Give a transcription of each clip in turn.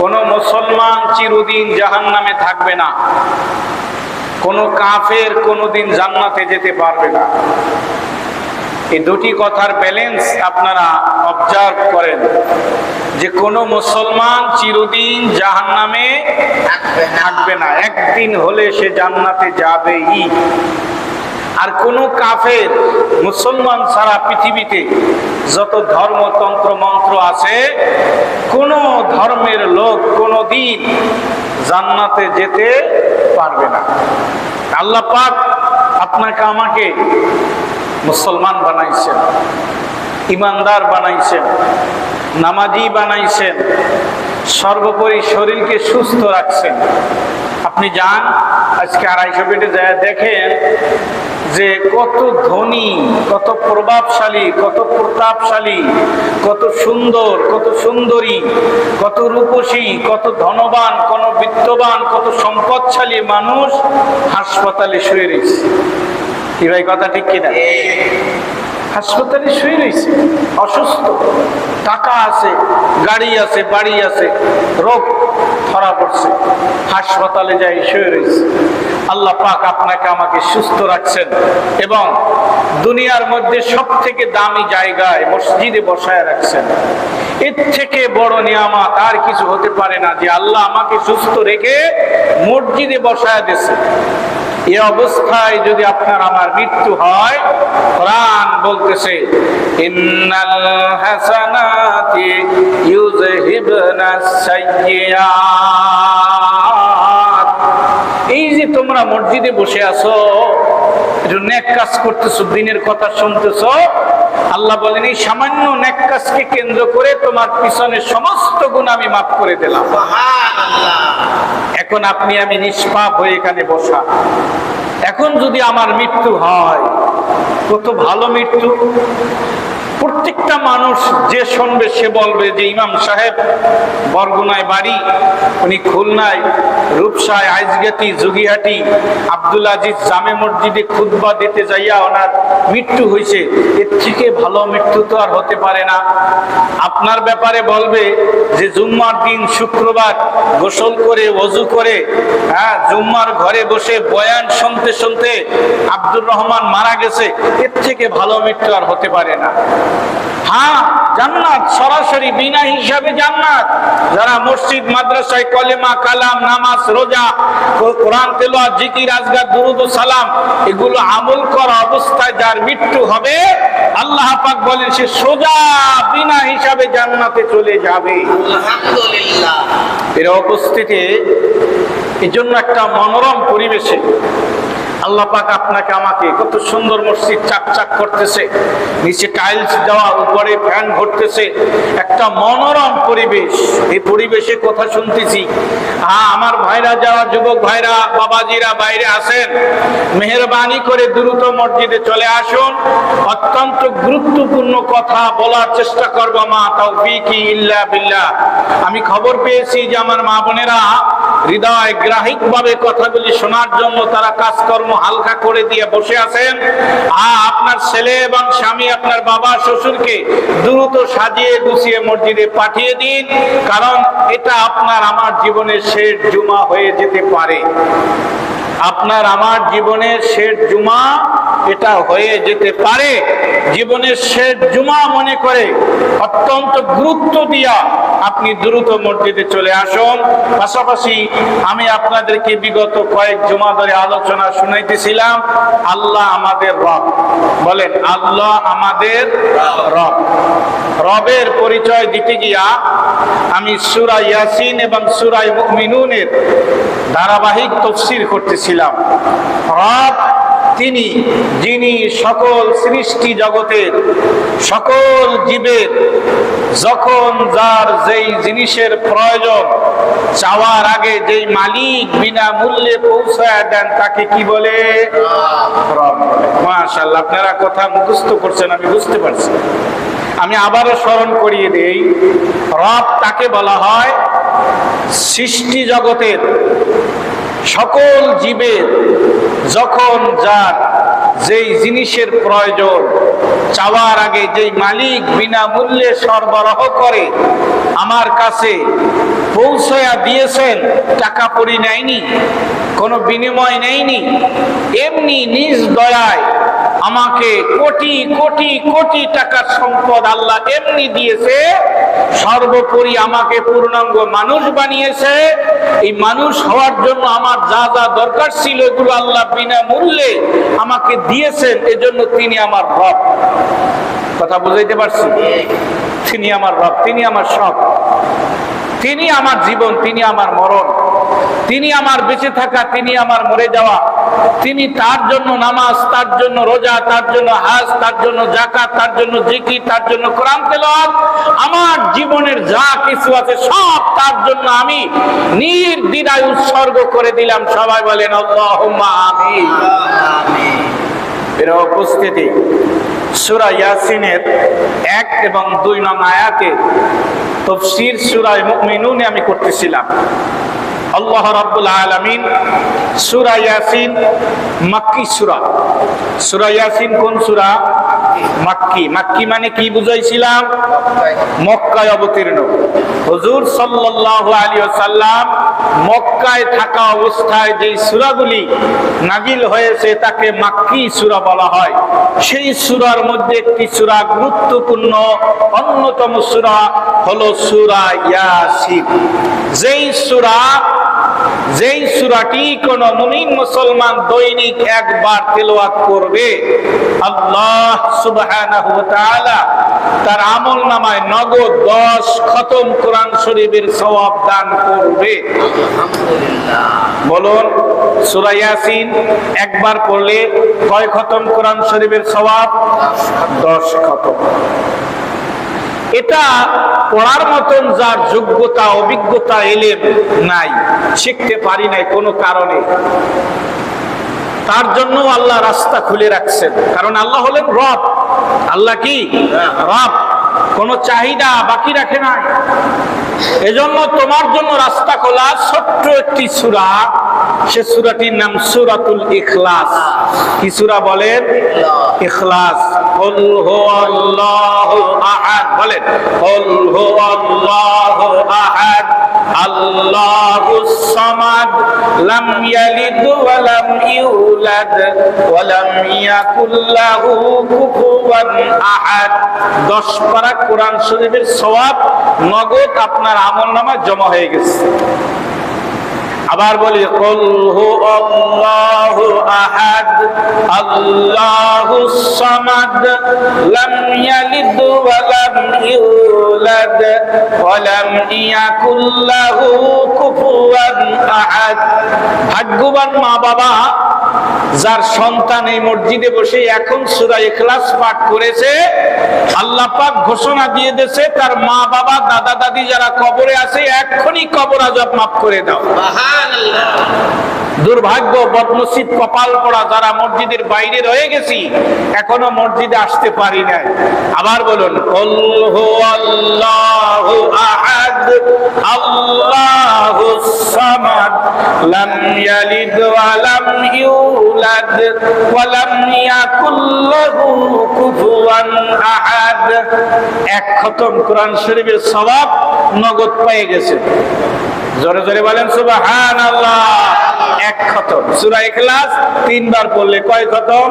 কোনো মুসলমান চিরদিন জাহান নামে থাকবে না। কোনো কাফের কোনোদিন জান্নাতে যেতে পারবে না। এই দুটি কথার ব্যালেন্স আপনারা অবজার্ভ করেন যে কোনো মুসলমান চিরদিন জাহান নামে থাকবে না। একদিন হলে সে জান্নাতে যাবেই। আর কোনো কাফের, মুসলমান সারা পৃথিবীতে যত ধর্মতন্ত্র মন্ত্র আছে, কোন ধর্মের লোক কোনো দিন জান্নাতে যেতে পারবে না। আল্লাহ পাক আপনাকে আমাকে মুসলমান বানাইছেন, ইমানদার বানাইছেন, নামাজি বানাইছেন, সর্বোপরি শরীরকে সুস্থ রাখছেন। আপনি যান, আজকে আড়াইশো পেটে যায়, দেখেন যে কত ধনী, কত প্রভাবশালী, কত প্রতাপশালী, কত সুন্দর, কত সুন্দরী, কত রূপসী, কত ধনবান, কত বিত্তবান, কত সম্পদশালী মানুষ হাসপাতালে শুয়ে রয়েছে। কি ভাই কথা ঠিক কিনা? হাসপাতালে শুয়ে রয়েছে, অসুস্থ। টাকা আছে, গাড়ি আছে, বাড়ি আছে, রোগ ধরা পড়ছে। হাসপাতালে যাই শুয়ে রয়েছে। আল্লাহ পাক আপনাকে আমাকে সুস্থ রাখছেন এবং দুনিয়ার মধ্যে সব থেকে দামি জায়গায় মসজিদে বসায় রাখছেন। এর থেকে বড় নিয়ামত আর কিছু হতে পারে না যে আল্লাহ আমাকে সুস্থ রেখে মসজিদে বসায় দিয়েছে। এ অবস্থায় যদি আপনার আমার মৃত্যু হয়, কোরআন বলতেছে এই যে তোমরা মসজিদে বসে আছো কাজ করতেছো, দিনের কথা শুনতেছো, আল্লাহ বলেন, এই সামান্য নেক কাজকে কেন্দ্র করে তোমার পিছনে সমস্ত গুণ আমি মাফ করে দিলাম। এখন আপনি আমি নিষ্পাপ হয়ে এখানে বসা। এখন যদি আমার মৃত্যু হয়, কত ভালো মৃত্যু। প্রত্যেকটা মানুষ যে শুনবে, সে বলবে যে ইমাম সাহেব বরগুনায় বাড়ি, উনি খুলনায়, রূপসায়, আইজগাতি, জুগিহাটি, আব্দুল আজিজ জামে মসজিদে খুতবা দিতে যাইয়া ওনার মৃত্যু হয়েছে এর থেকে ভালো মৃত্যু তো আর হতে পারে না। আপনার ব্যাপারে বলবে যে জুম্মার দিন শুক্রবার গোসল করে, অজু করে হ্যাঁ জুম্মার ঘরে বসে বয়ান শুনতে শুনতে আব্দুর রহমান মারা গেছে। এর থেকে ভালো মৃত্যু আর হতে পারে না। হ্যাঁ জান্নাত সরাসরি বিনা হিসাবে জান্নাত। যারা মসজিদ মাদ্রাসায় কলেমা কালাম নামাজ রোজা কোরআন তেলোয়া জিকির আজগার দুরুদ সালাম এগুলো আমল করা অবস্থায় যার মৃত্যু হবে আল্লাহ পাক বলেন সে সোজা বিনা হিসাবে জান্নাতে চলে যাবে। এর উপস্থিতি এই জন্য একটা মনোরম পরিবেশে আল্লাহ পাক আপনাকে আমাকে কত সুন্দর মসজিদ চাকচাক করতেছে। নিচে টাইলস দেওয়া, উপরে ফ্যান ঘুরতেছে। একটা মনোরম পরিবেশ। এই পরিবেশে কথা শুনতেছি। হ্যাঁ আমার ভাইরা যারা, যুবক ভাইরা, বাবাজিরা বাইরে আসেন মেহরবানি করে দ্রুত মসজিদে চলে আসুন। অত্যন্ত গুরুত্বপূর্ণ কথা বলার চেষ্টা করব মা তৌফিকি ইল্লা বিল্লাহ। আমি খবর পেয়েছি যে আমার মা বোনেরা হৃদয় গ্রাহিক ভাবে কথাগুলি শোনার জন্য তারা কাজকর্ম হালকা করে দিয়ে বসে আছেন। আপনার ছেলে এবং স্বামী, আপনার বাবা, শ্বশুরকে দ্রুত সাজিয়ে গুছিয়ে মসজিদে পাঠিয়ে দিন, কারণ এটা আপনার আমার জীবনের শেষ জুমা হয়ে যেতে পারে। আপনার আমার জীবনের শেষ জুমা এটা হয়ে যেতে পারে। জীবনের শেষ জুমা মনে করে অত্যন্ত গুরুত্ব দিয়া আপনি দ্রুত মসজিদে চলে আসুন। পাশাপাশি আমি আপনাদেরকে বিগত কয়েক জুমা ধরে আলোচনা শুনাইতেছিলাম, আল্লাহ আমাদের রব। বলেন, আল্লাহ আমাদের রব। রবের পরিচয় দিতে গিয়া আমি সুরা ইয়াসিন এবং সুরাই মুমিনুনের ধারাবাহিক তফসির করতেছিলাম। রব তিনি, যিনি সকল সৃষ্টি জগতের, সকল জীবের, যখন যার যেই জিনিসের প্রয়োজন, চাওয়ার আগে যেই মালিক বিনা মূল্যে পৌঁছায় দেন, তাকে কি বলে? মাশাল্লাহ আপনারা কথা মুখস্থ করছেন, আমি বুঝতে পারছি। আমি আবারও স্মরণ করিয়ে দেই, রব তাকে বলা হয় সৃষ্টি জগতের সকল জীবের যখন যার যেই জিনিসের প্রয়োজন, চাওয়ার আগে যেই মালিক বিনামূল্যে সরবরাহ করে, আমার কাছে পৌঁছয়া দিয়েছেন, টাকা পরি নেয়নি, কোনো বিনিময় নেয়নি, এমনি নিজ দয়ায় আমাকে কোটি কোটি কোটি টাকার সম্পদ আল্লাহ এমনি দিয়েছে, সর্বোপরি আমাকে পূর্ণাঙ্গ মানুষ বানিয়েছে। এই মানুষ হওয়ার জন্য আমার যা যা দরকার ছিল এগুলো আল্লাহ বিনা মূল্যে আমাকে দিয়েছেন, এজন্য তিনি আমার রব। কথা বুঝাইতে পারছি? তিনি আমার রব, তিনি আমার সব। তিনি আমার জীবন, তিনি আমার মরণ। তিনি আমার বেঁচে থাকা, তিনি আমার মরে যাওয়া। তিনি তার জন্য নামাজ, তার জন্য রোজা, তার জন্য হাজ, তার জন্য জাকাত তার জন্য জিকি তার জন্য কোরআন তেলাওয়াত। আমার জীবনের যা কিছু আছে সব তার জন্য আমি নির্দ্বিধায় উৎসর্গ করে দিলাম। সবাই বলেন এর উপস্থিতি। সুরা ইয়াসিনের এক এবং দুই নং আয়াতে তফসির সুরায় মুমিনুনে আমি করতেছিলাম। আল্লাহ রাব্বুল আলামিন সূরা ইয়াসিন মাক্কি সূরা। সূরা ইয়াসিন কোন সূরা? মাক্কি। মাক্কি মানে কি বুঝাইছিলাম? মক্কায় অবতীর্ণ। হুজুর সাল্লাল্লাহু আলাইহি ওয়াসাল্লাম মক্কায় থাকা অবস্থায় যেই সূরাগুলি নাজিল হয়েছে তাকে মাক্কি সূরা বলা হয়। সেই সূরার মধ্যে একটি সূরা গুরুত্বপূর্ণ অন্যতম সূরা হলো সূরা ইয়াসিন। যেই সূরা যেই সুরাটি কোন মুমিন মুসলমান দৈনিক একবার তেলাওয়াত করবে, আল্লাহ সুবহানাহু ওয়া তাআলা তার আমল নামায় নগদ 10 খতম কোরআন শরীফের সওয়াব দান করবে। বলুন, সূরা ইয়াসিন একবার পড়লে কয় খতম কোরআন শরীফের সওয়াব? 10 খতম। এটা পড়ার মতন যার যোগ্যতা, অভিজ্ঞতা, এলেম নাই, শিখতে পারি নাই কোনো কারণে। তার জন্য আল্লাহ রাস্তা খুলে রাখছেন। কারণ আল্লাহ হলেন রব। আল্লাহ কি? রব। কোনো চাহিদা বাকি রাখে না এজন্য তোমার জন্য রাস্তা খোলা ছোট্ট একটি সুরা সে সুরাটির নাম সুরাতুল ইখলাস। কি সুরা বলেন ইখলাস। হল হো আল্লাহ আহাদ। বলেন, হল হো আল্লাহ আহাদ। আল্লাহুস সামাদ। লাম ইয়ালিদ ওয়া লাম ইউলাদ। ওয়া লাম ইয়াকুল লাহু কুফুওয়ান আহাদ। 10 পারা কোরআন শরীফের সওয়াব নগদ আপনার আমলনামায় জমা হয়ে গেছে। আবার বলি কল হু আল্লাহু আহাদ আল্লাহু সামাদ লাম ইয়ালিদ ওয়া লাম ইউলাদ। ওয়া লাম ইয়াকুল লাহু কুফুয়ান আহাদ। ভাগ্যবান মা বাবা যার সন্তান এই মসজিদে বসে এখন সূরা এখলাস পাঠ করেছে, আল্লাহ পাক ঘোষণা দিয়ে দেছে তার মা বাবা দাদা দাদি যারা কবরে আছে, এক্ষুনি কবর আজব মাফ করে দাও। দুর্ভাগ্য, বদনসিব কপাল পড়া যারা মসজিদের বাইরে রয়ে গেছি, এখনও মসজিদে আসতে পারি নাই। আবার বলুন আহাদ আহাদ। এক খতম কোরআন শরীফের সওয়াব নগদ পেয়ে গেছে। জোরে জোরে বলেন সুবহান আল্লাহ এক খতম। সূরা ইখলাস তিনবার পড়লে কয় খতম?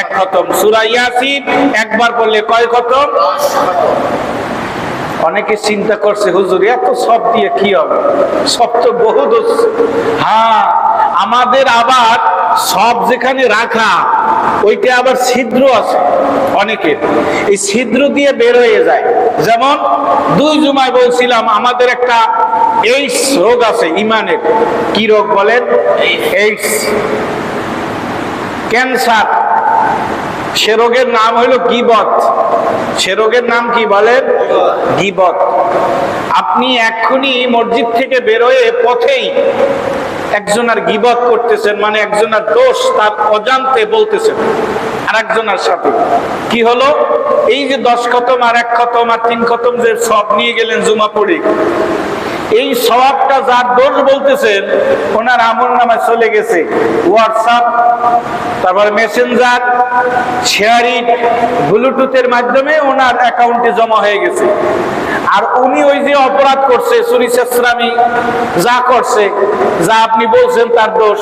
এক খতম। সূরা ইয়াসিন একবার পড়লে কয় খতম? অনেকে চিন্তা করছে, হুজুর, এত সব দিয়ে কি হবে? সব তো বহু হ্যাঁ আমাদের আবার সব যেখানে রাখা ওইটা আবার ছিদ্র আছে অনেকের। এই ছিদ্র দিয়ে বের হয়ে যায়। যেমন দুই জুমায় বলছিলাম, আমাদের একটা এইডস রোগ আছে ইমানের। কি রোগ বলেন? AIDS cancer. সে রোগের নাম হইল গিবত। সে রোগের নাম কি বলেন? গিবত। আপনি এক্ষুনি মসজিদ থেকে বেরোয় পথেই একজনের গিবত করতেছেন মানে একজনের দোষ তার অজান্তে বলতেছেন। আর একজনের সাথে। কি হলো? এই যে দশ খতম আর এক খতম আর তিন খতম যে সব নিয়ে গেলেন জুমা পড়ে। এই স্বভাবটা যার দোষ বলতেছেন, ওনার আমল নামায় চলে গেছে। হোয়াটসঅ্যাপ তারপরে মেসেঞ্জার শেয়ারিং ব্লুটুথের মাধ্যমে ওনার অ্যাকাউন্টে জমা হয়ে গেছে। আর উনি ওই যে অপরাধ করছে চেষ্টামি যা করছে, যা আপনি বলছেন তার দোষ,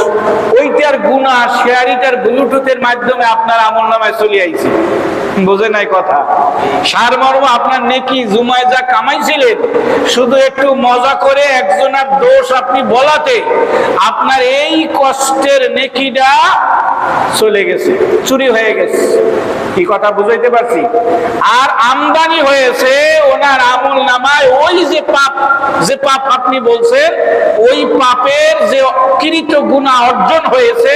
ওইটার গুণা শেয়ারিটার ব্লুটুথের মাধ্যমে আপনার আমল নামায় চলে আইছে। বোঝে নাই কথা? সারমর্ম আপনার নেকি জুমায় যা কামাইছিলেন, শুধু একটু মজা করে একজনের দোষ আপনি বলাতে, আপনার এই কষ্টের নেকিটা চলে গেছে, চুরি হয়ে গেছে। কি কথা বুঝাইতে পারছি? আর আমদানি হয়েছে ওনার আমল নামায়, ওই যে পাপ যে পাপ আপনি বলছেন, ওই পাপের যে কৃত গুণা অর্জন হয়েছে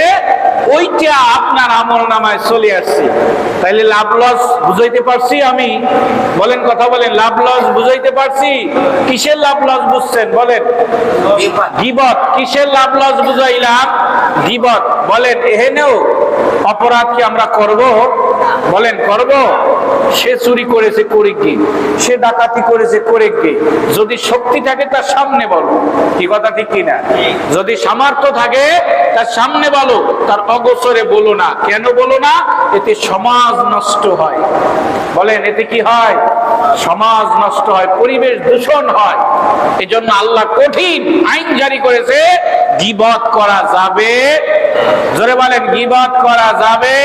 ওইটা আপনার আমল নামায় চলে আসছে। তাইলে লাভ লস বুঝাইতে পারছি আমি? বলেন কথা বলেন লাভ লস বুঝাইতে পারছি? কিসের লাভ লস বুঝছেন? বলেন। গিবত। কিসের লাভ লস বুঝাইলাম? গিবত। বলেন এহেনেও অপরাধ কি আমরা করব? বলেন করব। সে চুরি করেছে করে কি সে ডাকাতি করেছে করে কি যদি শক্তি থাকে তার সামনে বলো। কি কথা ঠিক কিনা? যদি সামর্থ্য থাকে তার সামনে বলো। তার অগোচরে বলো না। কেন বলো না? এতে সমাজ নষ্ট হয়। বলেন এতে কি হয়? সমাজ নষ্ট হয়, পরিবেশ দূষণ হয়। এজন্য আল্লাহ কঠিন আইন জারি করেছে, গিবত করা যাবে। জোরে বলেন, গিবত করা যাবে।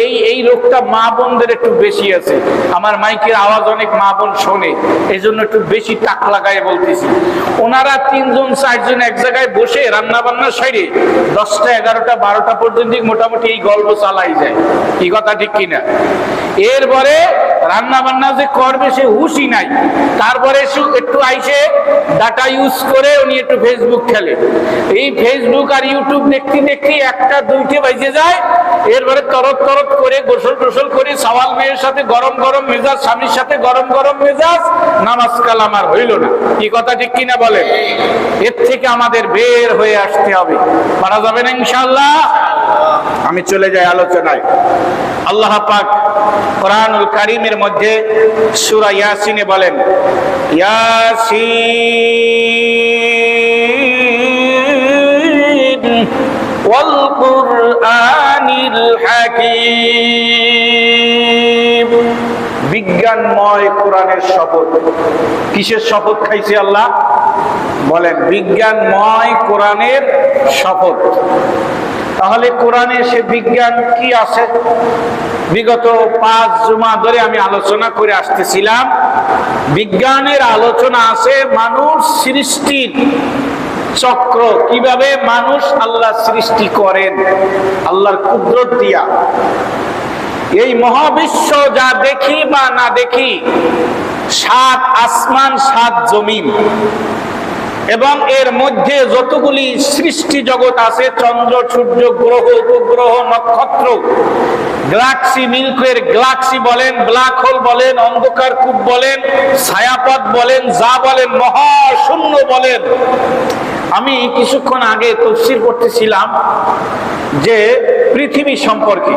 এই এই রোগটা মা বোনদের একটু বেশি আছে। আমার মাইকের আওয়াজ অনেক মা বোন শোনে এই জন্য একটু বেশি টাক লাগায় বলতেছি। ওনারা তিনজন, চারজন এক জায়গায় বসে রান্না বান্নার সাইডে দশটা, এগারোটা, বারোটা পর্যন্ত মোটামুটি এই গল্প চালাই যায়। কি কথা ঠিক কিনা? এরপরে রান্না বান্না যে করবে সে হুশই নাই। তারপরে একটু আইসে ডাটা ইউজ করে উনি একটু ফেসবুক খেলে। এই ফেসবুক আর ইউটিউব দেখতে দেখতে একটা দুইটে বাজে যায়। এরপরে তরত তরত করে গোসল টোসল করে সওয়াল মেয়ের সাথে গরম গরম মেজাজ, স্বামীর সাথে গরম গরম মেজাজ, নামাজ কালাম আর হইল না। কি কথা ঠিক কিনা বলেন? এর থেকে আমাদের বের হয়ে আসতে হবে। মারা যাবে না ইনশাল্লাহ আমি চলে যাই আলোচনায়। আল্লাহ পাক কোরআনুল কারিমের মধ্যে সুরা ইয়াসিনে বলেন, ইয়াসিন ওয়াল হাকীম। বিজ্ঞানময় কোরআনের শপথ। কিসের শপথ খাইছে আল্লাহ? বলেন, বিজ্ঞানময় কোরআনের শপথ। তাহলে কোরআনে সে বিজ্ঞান কি আছে? বিগত পাঁচ জুমা ধরে আমি আলোচনা করে আসতেছিলাম। বিজ্ঞানের আলোচনা আছে মানুষ সৃষ্টির চক্র। কীভাবে মানুষ আল্লাহ সৃষ্টি করেন? আল্লাহর কুদরত দিয়া। এই মহাবিশ্ব যা দেখি বা না দেখি, সাত আসমান, সাত জমিন। এবং এর মধ্যে যতগুলি সৃষ্টি জগৎ আছে, চন্দ্র, সূর্য, গ্রহ, উপগ্রহ, নক্ষত্র, গ্যালাক্সি, মিল্কের গ্যালাক্সি বলেন, ব্ল্যাক হোল বলেন, অন্ধকার কূপ বলেন, ছায়াপথ বলেন, যা বলেন, মহাশূন্য বলেন। আমি কিছুক্ষণ আগে তফসির করতেছিলাম যে পৃথিবী সম্পর্কে।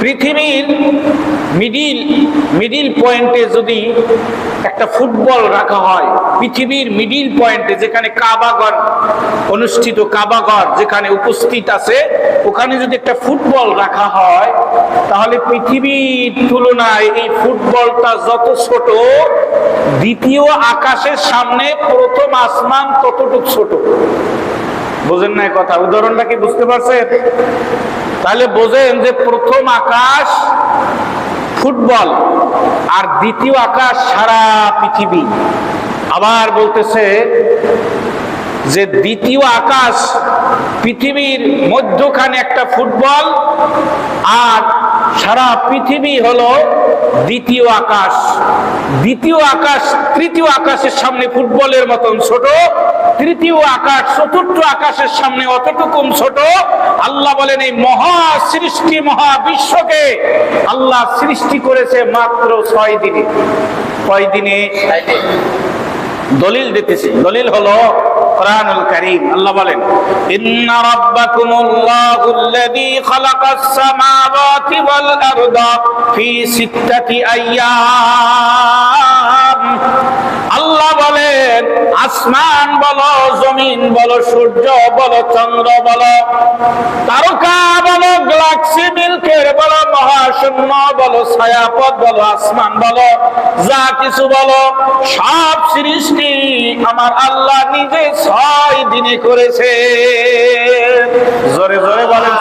পৃথিবীর মিডিল মিডিল পয়েন্টে যদি একটা ফুটবল রাখা হয়, পৃথিবীর মিডিল পয়েন্টে যেখানে কাবাগর অনুষ্ঠিত, কাবাগর যেখানে উপস্থিত আছে, ওখানে যদি একটা ফুটবল রাখা হয়, তাহলে পৃথিবীর তুলনায় এই ফুটবলটা যত ছোট, দ্বিতীয় আকাশের সামনে প্রথম আসমান ততটুক ছোট। বোঝেন না কথা উদাহরণটা কি বুঝতে পারছেন? তাহলে বোঝেন যে প্রথম আকাশ ফুটবল আর দ্বিতীয় আকাশ সারা পৃথিবী। আবার বলতেছে যে দ্বিতীয় আকাশ পৃথিবীর মধ্যখানে একটা ফুটবল আর সারা পৃথিবী হলো দ্বিতীয় আকাশ। দ্বিতীয় আকাশ, তৃতীয় আকাশের সামনে ফুটবলের মতন ছোট, তৃতীয় আকাশ, চতুর্থ আকাশের সামনে অতটুকু ছোট। আল্লাহ বলেন, এই মহা সৃষ্টি, মহা বিশ্বকে আল্লাহ সৃষ্টি করেছে মাত্র ছয় দিনে। কয় দিনে। দলিল দিতেছি। দলিল হলো কোরআনুল কারীম। আল্লাহ বলেন, ইন্না রাব্বাকুমুল্লাহুল্লাযী খালাকাস সামাওয়াতি ওয়াল আরদা ফি সিত্তাতি আইয়াম। আল্লাহ বলেন আসমান বলো, জমিন বলো, সূর্য বলো, চন্দ্র বলো, তারকা বলো, গ্যালাক্সি, মিল্কের বলো, মহাশূন্য বলো, ছায়াপথ বলো, আসমান বলো, যা কিছু বলো, সব সৃষ্টি আমার আল্লাহ নিজে ছয় দিনে করেছে। জোরে জোরে বলেন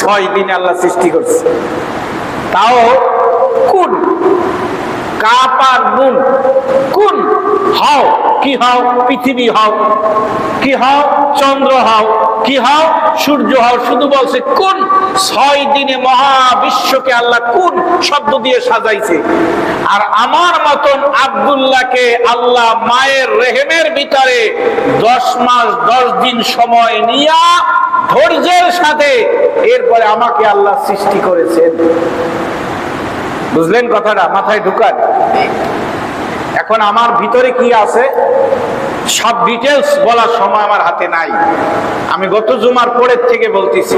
ছয় দিনে আল্লাহ সৃষ্টি করছে। তাও কোন? কাপ কোন হও, কি হও, পৃথিবী হও, কি হও, চন্দ্র হও, কি হও, সূর্য হও, শুধু বলছে কোন ছয় দিনে মহাবিশ্বকে আল্লাহ কোন শব্দ দিয়ে সাজাইছে? আর আমার মতন আব্দুল্লাহকে আল্লাহ মায়ের রেহেমের ভিতরে দশ মাস, দশ দিন সময় নিয়া ধৈর্যের সাথে এরপরে আমাকে আল্লাহ সৃষ্টি করেছেন। বুঝলেন কথাটা? মাথায় ঢুকান। এখন আমার ভিতরে কি আছে? সব ডিটেলস বলার সময় আমার হাতে নাই। আমি গত জুমার পরের থেকে বলতেছি।